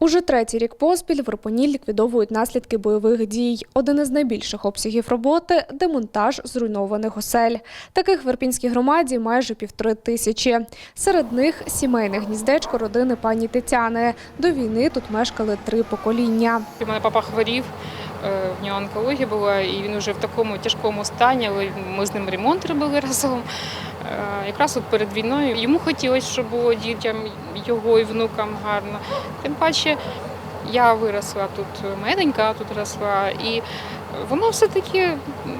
Уже третій рік поспіль в Ропоні ліквідовують наслідки бойових дій. Один із найбільших обсягів роботи – демонтаж зруйнованих осель. Таких в Ірпінській громаді майже півтори тисячі. Серед них сімейне гніздечко родини пані Тетяни. До війни тут мешкали три покоління. У мене папа хворів, е, в нього онкологія була, і він вже в такому тяжкому стані, але ми з ним ремонт робили разом. Е, Якраз от перед війною йому хотілося, щоб було дітям його і внукам гарно. Тим паче я виросла тут, моя донька тут росла, і воно все-таки,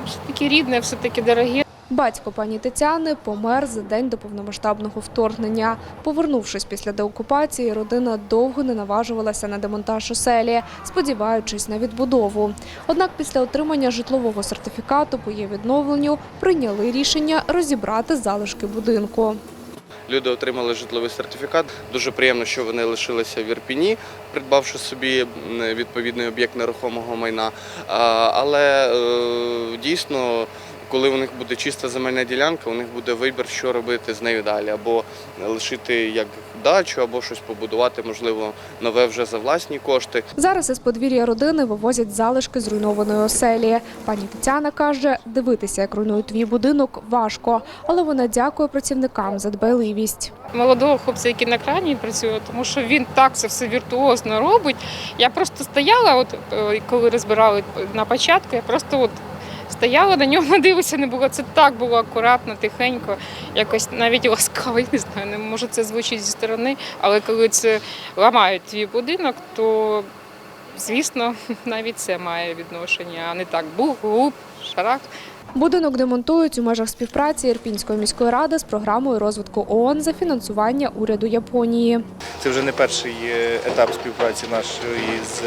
все-таки рідне, все-таки дороге. Батько пані Тетяни помер за день до повномасштабного вторгнення. Повернувшись після деокупації, родина довго не наважувалася на демонтаж оселі, сподіваючись на відбудову. Однак після отримання житлового сертифікату по її відновленню прийняли рішення розібрати залишки будинку. Люди отримали житловий сертифікат. Дуже приємно, що вони лишилися в Ірпіні, придбавши собі відповідний об'єкт нерухомого майна. Але е, дійсно, коли у них буде чиста земельна ділянка, у них буде вибір, що робити з нею далі, або лишити як дачу, або щось побудувати, можливо, нове вже за власні кошти. Зараз із подвір'я родини вивозять залишки зруйнованої оселі. Пані Тетяна каже, дивитися, як руйнують твій будинок, важко, але вона дякує працівникам за дбайливість. молодого хлопця, який на крані працює, тому що він так це все віртуозно робить. Я просто стояла, от е, коли розбирали на початку, я просто от стояла на нього, дивилася, не було. Це так було акуратно, тихенько, якось навіть ласкаво, не знаю, не може це звучить зі сторони, але коли це ламають твій будинок, то звісно навіть це має відношення, а не так бух, гуп, шарах. Будинок демонтують у межах співпраці Ірпінської міської ради з програмою розвитку ООН за фінансування уряду Японії. Це вже не перший е, етап співпраці нашої з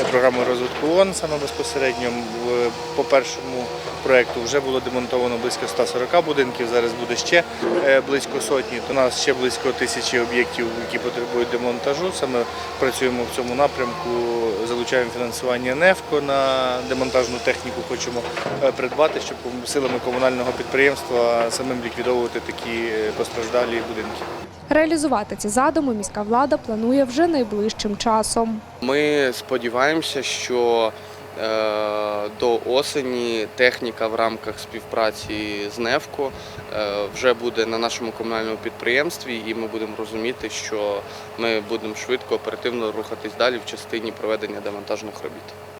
е, програмою розвитку ООН саме безпосередньо. По першому проєкту вже було демонтовано близько 140 будинків, зараз буде ще е, близько сотні. У нас ще близько тисячі об'єктів, які потребують демонтажу. Саме працюємо в цьому напрямку, залучаємо фінансування НЕФКО на демонтажну техніку, хочемо придбати, щоб силами комунального підприємства самим ліквідовувати такі е, постраждалі будинки. Реалізувати ці задуми міська влада планує вже найближчим часом. Ми сподіваємося, що е, до осені техніка в рамках співпраці з НЕФКО е, вже буде на нашому комунальному підприємстві, і ми будемо розуміти, що ми будемо швидко, оперативно рухатись далі в частині проведення демонтажних робіт.